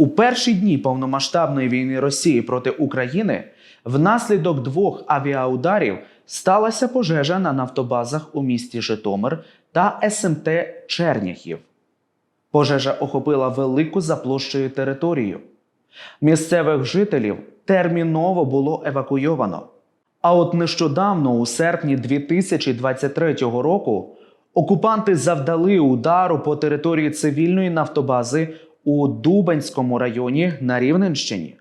У перші дні повномасштабної війни Росії проти України внаслідок двох авіаударів сталася пожежа на нафтобазах у місті Житомир та СМТ Черняхів. Пожежа охопила велику за площею територію. Місцевих жителів терміново було евакуйовано. А от нещодавно, у серпні 2023 року, окупанти завдали удару по території цивільної нафтобази у Дубенському районі на Рівненщині.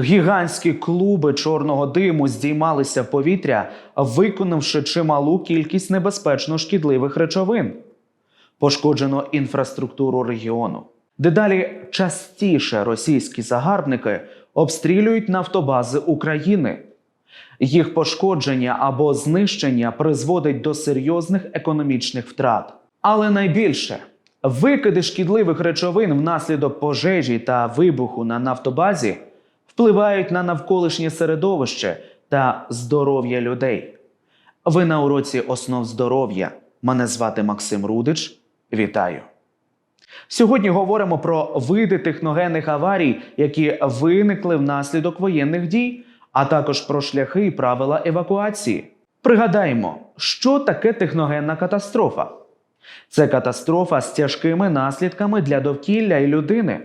Гігантські клуби чорного диму здіймалися в повітря, виконавши чималу кількість небезпечно шкідливих речовин. Пошкоджено інфраструктуру регіону. Дедалі частіше російські загарбники обстрілюють нафтобази України. Їх пошкодження або знищення призводить до серйозних економічних втрат. Але найбільше викиди шкідливих речовин внаслідок пожежі та вибуху на нафтобазі впливають на навколишнє середовище та здоров'я людей. Ви на уроці основ здоров'я. Мене звати Максим Рудич. Вітаю! Сьогодні говоримо про види техногенних аварій, які виникли внаслідок воєнних дій, а також про шляхи і правила евакуації. Пригадаємо, що таке техногенна катастрофа. Це катастрофа з тяжкими наслідками для довкілля і людини,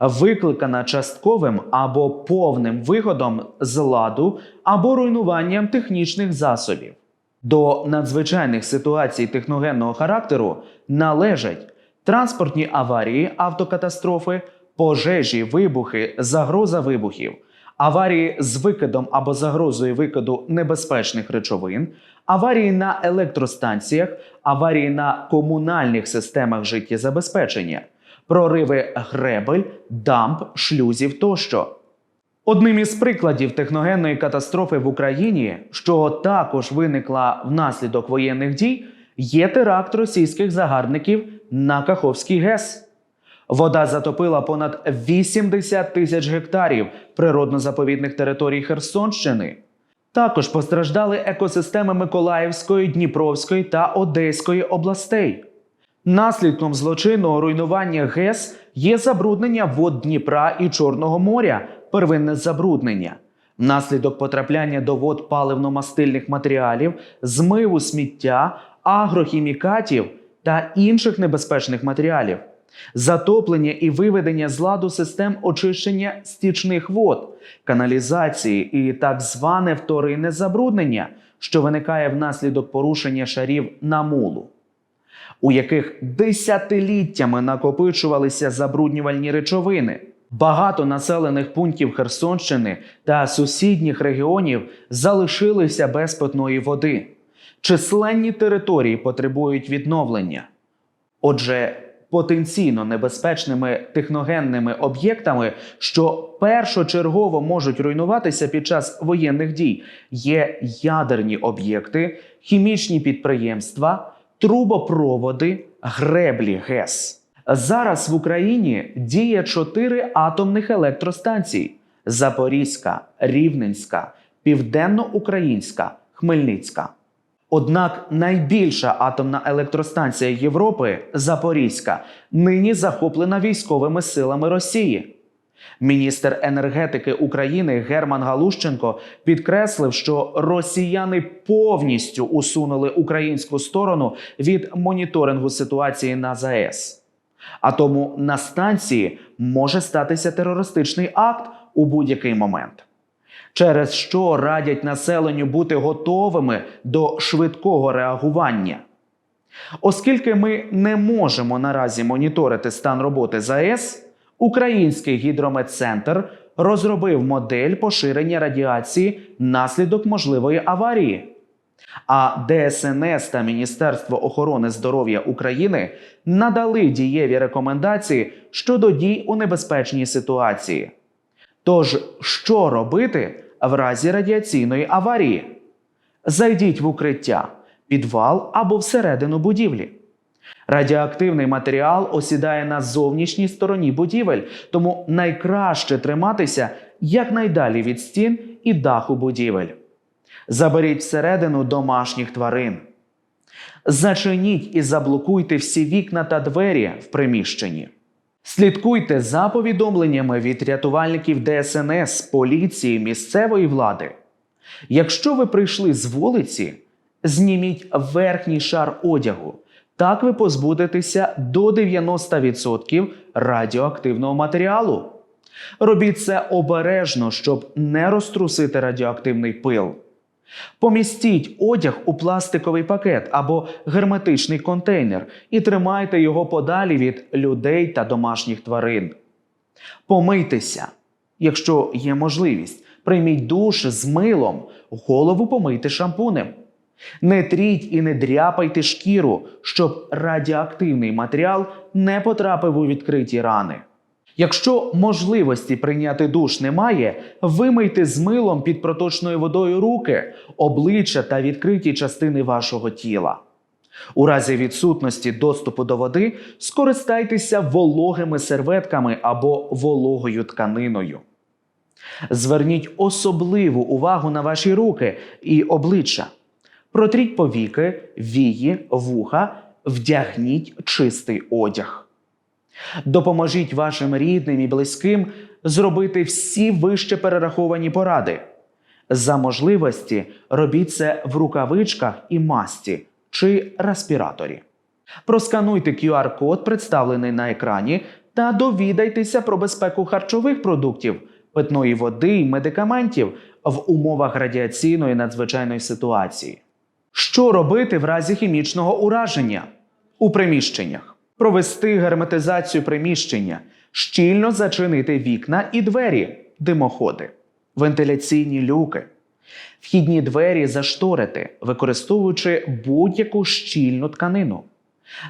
викликана частковим або повним виходом з ладу або руйнуванням технічних засобів. До надзвичайних ситуацій техногенного характеру належать транспортні аварії, автокатастрофи, пожежі, вибухи, загроза вибухів, аварії з викидом або загрозою викиду небезпечних речовин, аварії на електростанціях, аварії на комунальних системах життєзабезпечення, прориви гребель, дамб, шлюзів тощо. Одним із прикладів техногенної катастрофи в Україні, що також виникла внаслідок воєнних дій, є теракт російських загарбників на Каховський ГЕС. Вода затопила понад 80 тисяч гектарів природно-заповідних територій Херсонщини. Також постраждали екосистеми Миколаївської, Дніпровської та Одеської областей. Наслідком злочинного руйнування ГЕС є забруднення вод Дніпра і Чорного моря, первинне забруднення. Внаслідок потрапляння до вод паливно-мастильних матеріалів, змиву сміття, агрохімікатів та інших небезпечних матеріалів, затоплення і виведення з ладу систем очищення стічних вод, каналізації і так зване вторинне забруднення, що виникає внаслідок порушення шарів намулу у яких десятиліттями накопичувалися забруднювальні речовини. Багато населених пунктів Херсонщини та сусідніх регіонів залишилися без питної води. Численні території потребують відновлення. Отже, потенційно небезпечними техногенними об'єктами, що першочергово можуть руйнуватися під час воєнних дій, є ядерні об'єкти, хімічні підприємства, трубопроводи, греблі ГЕС. Зараз в Україні діє чотири атомних електростанції: Запорізька, Рівненська, Південно-Українська, Хмельницька. Однак найбільша атомна електростанція Європи Запорізька нині захоплена військовими силами Росії. Міністр енергетики України Герман Галущенко підкреслив, що росіяни повністю усунули українську сторону від моніторингу ситуації на ЗАЕС. А тому на станції може статися терористичний акт у будь-який момент, через що радять населенню бути готовими до швидкого реагування. Оскільки ми не можемо наразі моніторити стан роботи ЗАЕС, Український гідрометцентр розробив модель поширення радіації наслідок можливої аварії. А ДСНС та Міністерство охорони здоров'я України надали дієві рекомендації щодо дій у небезпечній ситуації. Тож, що робити в разі радіаційної аварії? Зайдіть в укриття, підвал або всередину будівлі. Радіоактивний матеріал осідає на зовнішній стороні будівель, тому найкраще триматися якнайдалі від стін і даху будівель. Заберіть всередину домашніх тварин. Зачиніть і заблокуйте всі вікна та двері в приміщенні. Слідкуйте за повідомленнями від рятувальників ДСНС, поліції, місцевої влади. Якщо ви прийшли з вулиці, зніміть верхній шар одягу. Так ви позбудетеся до 90% радіоактивного матеріалу. Робіть це обережно, щоб не розтрусити радіоактивний пил. Помістіть одяг у пластиковий пакет або герметичний контейнер і тримайте його подалі від людей та домашніх тварин. Помийтеся, якщо є можливість, прийміть душ з милом, голову помийте шампунем. Не тріть і не дряпайте шкіру, щоб радіоактивний матеріал не потрапив у відкриті рани. Якщо можливості прийняти душ немає, вимийте з милом під проточною водою руки, обличчя та відкриті частини вашого тіла. У разі відсутності доступу до води скористайтеся вологими серветками або вологою тканиною. Зверніть особливу увагу на ваші руки і обличчя. Протріть повіки, вії, вуха, вдягніть чистий одяг. Допоможіть вашим рідним і близьким зробити всі вище перераховані поради. За можливості робіть це в рукавичках і масці чи респіраторі. Проскануйте QR-код, представлений на екрані, та довідайтеся про безпеку харчових продуктів, питної води і медикаментів в умовах радіаційної надзвичайної ситуації. Що робити в разі хімічного ураження у приміщеннях? Провести герметизацію приміщення, щільно зачинити вікна і двері, димоходи, вентиляційні люки. Вхідні двері зашторити, використовуючи будь-яку щільну тканину,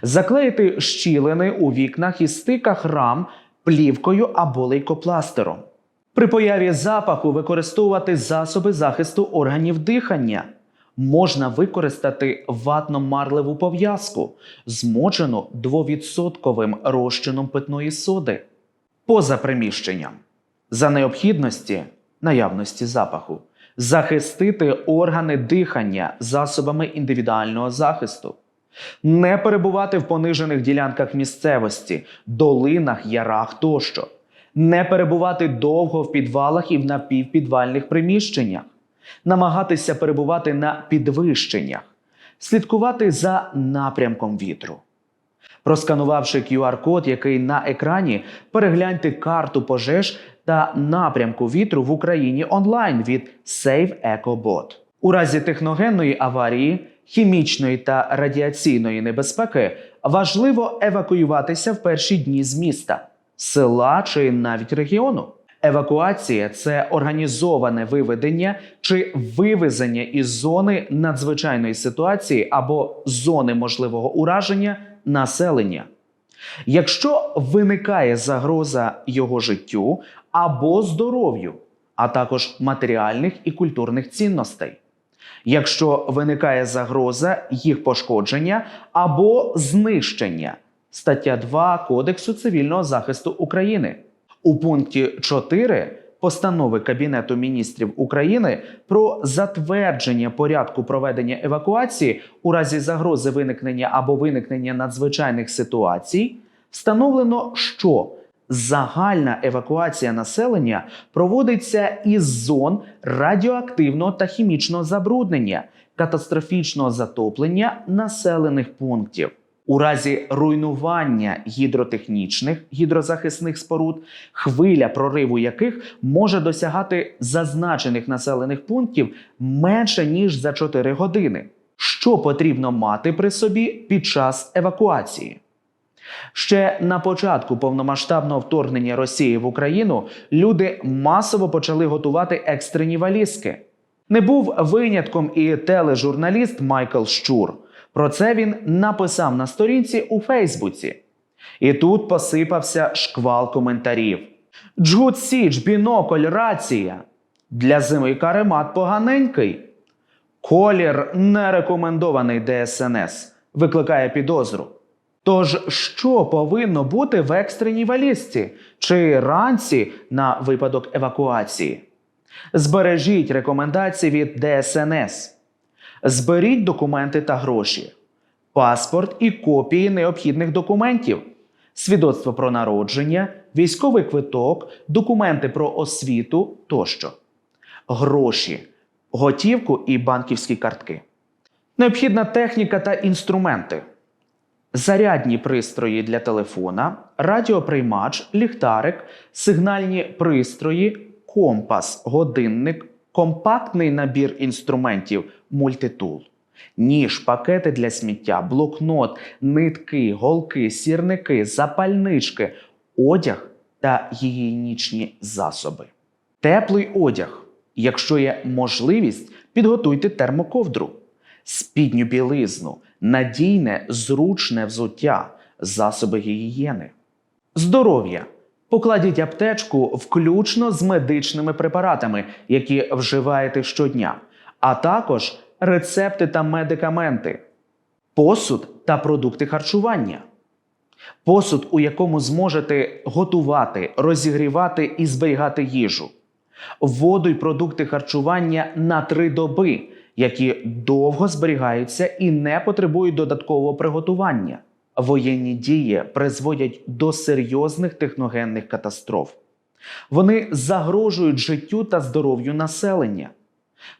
заклеїти щілини у вікнах і стиках рам плівкою або лейкопластером. При появі запаху використовувати засоби захисту органів дихання. Можна використати ватно-марливу пов'язку, змочену 2% розчином питної соди. Поза приміщенням. За необхідності наявності запаху захистити органи дихання засобами індивідуального захисту, не перебувати в понижених ділянках місцевості, долинах, ярах тощо, не перебувати довго в підвалах і в напівпідвальних приміщеннях, намагатися перебувати на підвищеннях, слідкувати за напрямком вітру. Просканувавши QR-код, який на екрані, перегляньте карту пожеж та напрямку вітру в Україні онлайн від Save EcoBot. У разі техногенної аварії, хімічної та радіаційної небезпеки важливо евакуюватися в перші дні з міста, села чи навіть регіону. Евакуація це організоване виведення чи вивезення із зони надзвичайної ситуації або зони можливого ураження населення. Якщо виникає загроза його життю або здоров'ю, а також матеріальних і культурних цінностей. Якщо виникає загроза їх пошкодження або знищення, стаття 2 Кодексу цивільного захисту України. У пункті 4 постанови Кабінету міністрів України про затвердження порядку проведення евакуації у разі загрози виникнення або виникнення надзвичайних ситуацій встановлено, що загальна евакуація населення проводиться із зон радіоактивного та хімічного забруднення, катастрофічного затоплення населених пунктів. У разі руйнування гідротехнічних гідрозахисних споруд, хвиля прориву яких може досягати зазначених населених пунктів менше ніж за 4 години. Що потрібно мати при собі під час евакуації? Ще на початку повномасштабного вторгнення Росії в Україну люди масово почали готувати екстрені валізки. Не був винятком і тележурналіст Майкл Щур. Про це він написав на сторінці у Фейсбуці. І тут посипався шквал коментарів. Джгут Січ, бінокль, рація. Для зими каремат поганенький. Колір не рекомендований ДСНС, викликає підозру. Тож, що повинно бути в екстреній валізці чи ранці на випадок евакуації? Збережіть рекомендації від ДСНС. Зберіть документи та гроші, паспорт і копії необхідних документів, свідоцтво про народження, військовий квиток, документи про освіту тощо, гроші, готівку і банківські картки. Необхідна техніка та інструменти. Зарядні пристрої для телефона, радіоприймач, ліхтарик, сигнальні пристрої, компас, годинник, компактний набір інструментів, мультитул, ніж, пакети для сміття, блокнот, нитки, голки, сірники, запальнички, одяг та гігієнічні засоби. Теплий одяг. Якщо є можливість, підготуйте термоковдру, спідню білизну, надійне, зручне взуття, засоби гігієни. Здоров'я. Покладіть аптечку включно з медичними препаратами, які вживаєте щодня, а також рецепти та медикаменти, посуд та продукти харчування. Посуд, у якому зможете готувати, розігрівати і зберігати їжу, воду й продукти харчування на три доби, які довго зберігаються і не потребують додаткового приготування. Воєнні дії призводять до серйозних техногенних катастроф. Вони загрожують життю та здоров'ю населення.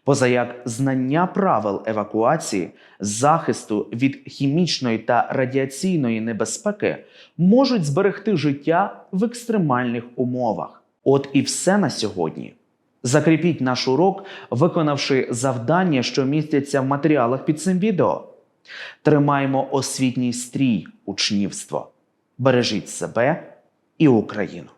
Позаяк знання правил евакуації, захисту від хімічної та радіаційної небезпеки можуть зберегти життя в екстремальних умовах. От і все на сьогодні. Закріпіть наш урок, виконавши завдання, що містяться в матеріалах під цим відео. Тримаємо освітній стрій учнівство. Бережіть себе і Україну.